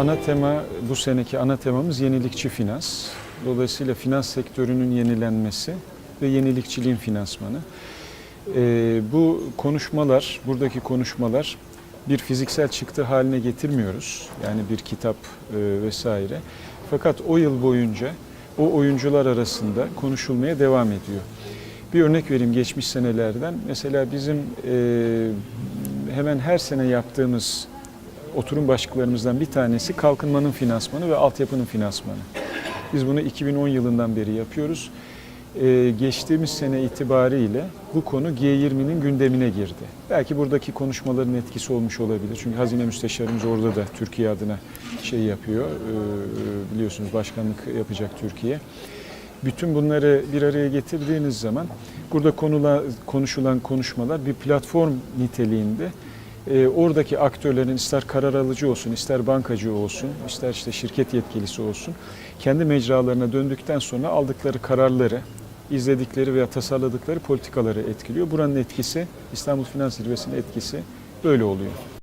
ana tema, bu seneki ana temamız yenilikçi finans. Dolayısıyla finans sektörünün yenilenmesi ve yenilikçiliğin finansmanı. Ee, bu konuşmalar, buradaki konuşmalar bir fiziksel çıktı haline getirmiyoruz. Yani bir kitap e, vesaire. Fakat o yıl boyunca o oyuncular arasında konuşulmaya devam ediyor. Bir örnek vereyim geçmiş senelerden. Mesela bizim e, hemen her sene yaptığımız oturum başlıklarımızdan bir tanesi kalkınmanın finansmanı ve altyapının finansmanı. Biz bunu 2010 yılından beri yapıyoruz. Ee, geçtiğimiz sene itibariyle bu konu G20'nin gündemine girdi. Belki buradaki konuşmaların etkisi olmuş olabilir. Çünkü Hazine Müsteşarımız orada da Türkiye adına şey yapıyor. Ee, biliyorsunuz başkanlık yapacak Türkiye. Bütün bunları bir araya getirdiğiniz zaman burada konula, konuşulan konuşmalar bir platform niteliğinde e, oradaki aktörlerin ister karar alıcı olsun, ister bankacı olsun, ister işte şirket yetkilisi olsun, kendi mecralarına döndükten sonra aldıkları kararları, izledikleri veya tasarladıkları politikaları etkiliyor. Buranın etkisi, İstanbul Finans Zirvesi'nin etkisi böyle oluyor.